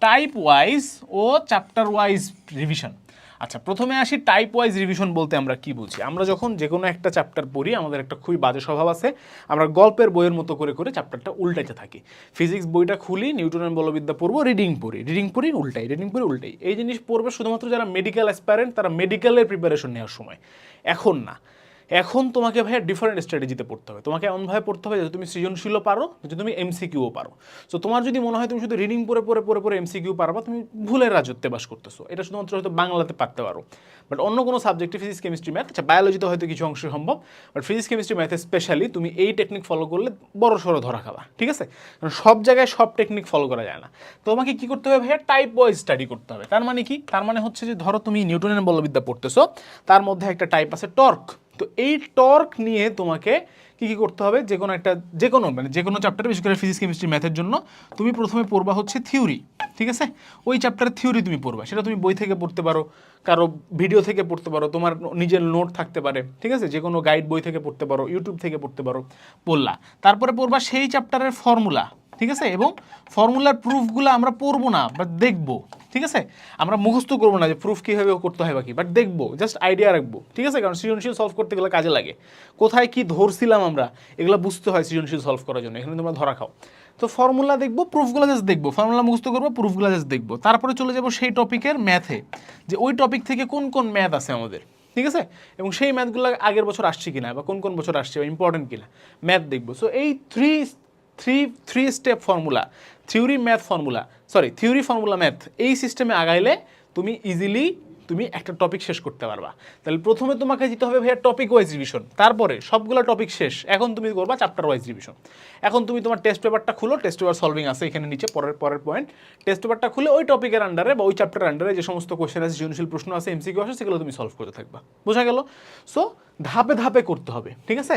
Type wise ও chapter wise revision আচ্ছা প্রথমে আসি টাইপ ওয়াইজ রিভিশন বলতে আমরা কি বুঝি? আমরা যখন যে কোনো একটা চ্যাপ্টার পড়ি, আমাদের একটা খুবই বাজে স্বভাব আছে, আমরা গল্পের বইয়ের মতো করে করে চ্যাপ্টারটা উল্টাইতে থাকি। ফিজিক্স বইটা খুলি নিউটনের বলবিদ্যা পড়ব রিডিং পড়ি রিডিং পড়ি, উল্টাই রিডিং পড়ি, উল্টাই। এই জিনিস পড়বে শুধুমাত্র যারা মেডিকেল অ্যাসপারেন্ট তারা মেডিকেলের প্রিপারেশন নেওয়ার সময়। এখন না। এখন তোমাকে ভাইয়া ডিফারেন্ট স্ট্র্যাটেজিতে পড়তে হবে। তোমাকে এমনভাবে পড়তে হবে যে তুমি সৃজনশীলও পারো যে তুমি এমসিকিউও পারো। সো তোমার যদি মনে হয় তুমি শুধু রিডিং পরে পরে পরে পড়ে এমসিকিউ পারবা, তুমি ভুলের রাজত্বে বাস করতেছো। এটা শুধুমাত্র হয়তো বাংলাতে পারতে পারো। বাট অন্য কোনো সাবজেক্টে ফিজিক্স কেমিস্ট্রি ম্যাথ আচ্ছা বায়োলজিতে হয়তো কিছু অংশ সম্ভব। বাট ফিজিক্স কেমিস্ট্রি ম্যাথে স্পেশালি তুমি এই টেকনিক ফলো করলে বড় সড়ো ধরা খাবা। ঠিক আছে? কারণ সব জায়গায় সব টেকনিক ফলো করা যায় না। তোমাকে কি করতে হবে ভাইয়া? টাইপ ওয়াইজ স্টাডি করতে হবে। তার মানে কি? তার মানে হচ্ছে যে ধরো তুমি নিউটনের বলবিদ্যা পড়তেছো, তার মধ্যে একটা টাইপ আছে টর্ক। তো এই টর্ক নিয়ে তোমাকে কি কি করতে হবে? যে কোনো একটা, যে কোনো মানে যে কোনো চ্যাপ্টারে বিশেষ করে ফিজিক্স কেমিস্ট্রি ম্যাথের জন্য তুমি প্রথমে পড়বা হচ্ছে থিওরি ঠিক আছে? ওই চ্যাপ্টারের থিওরি তুমি পড়বা, সেটা তুমি বই থেকে পড়তে পারো, কারও ভিডিও থেকে পড়তে পারো, তোমার নিজের নোট থাকতে পারে, ঠিক আছে? যে কোনো গাইড বই থেকে পড়তে পারো ইউটিউব থেকে পড়তে পারো, পড়লা। তারপরে পড়বা সেই চ্যাপ্টারের ফর্মুলা ঠিক আছে? এবং ফর্মুলার প্রুফগুলো আমরা পড়ব না বাট দেখব, ঠিক আছে? আমরা মুখস্থ করব না যে প্রুফ কীভাবে করতে হয় বাকি বাট দেখব জাস্ট আইডিয়া রাখব, ঠিক আছে? কারণ সৃজনশীল সলভ করতে গেলে কাজে লাগে। কোথায় কি ধরছিলাম আমরা, এগুলো বুঝতে হয় সৃজনশীল সলভ করার জন্য। এখানে তোমরা ধরা খাও। তো ফর্মুলা দেখব, প্রুফগুলো জাস্ট দেখব। ফর্মুলা মুখস্থ করব, প্রুফগুলো জাস্ট দেখব। তারপরে চলে যাব সেই টপিকের ম্যাথে যে ওই টপিক থেকে কোন কোন ম্যাথ আছে আমাদের, ঠিক আছে? এবং সেই ম্যাথগুলো আগের বছর আসছে কিনা, বা কোন কোন বছর আসছে, বা ইম্পর্টেন্ট কিনা ম্যাথ দেখব। সো এই three three three step formula theory math formula sorry theory formula math এই সিস্টেমে আগাইলে তুমি ইজিলি তুমি একটা টপিক শেষ করতে পারবা। তাহলে প্রথমে তোমাকে দিতে হবে ভাইয়া টপিক ওয়াইজ রিভিশন তারপরে সবগুলো টপিক শেষ। এখন তুমি করবা চ্যাপ্টার ওয়াইজ রিভিশন এখন তুমি তোমার টেস্ট পেপারটা খুলো টেস্ট পেপার সলভিং আছে এখানে নিচে, পরের পরের পয়েন্ট টেস্ট পেপারটা খুলে ওই টপিকের আন্ডারে বা ওই চ্যাপ্টার আন্ডারে যে সমস্ত কোশ্চেন আছে, সৃজনশীল প্রশ্ন আছে এমসিকিউ আছে, সেগুলো তুমি সলভ করতে থাকবা। বোঝা গেল? সো ধাপে ধাপে করতে হবে, ঠিক আছে?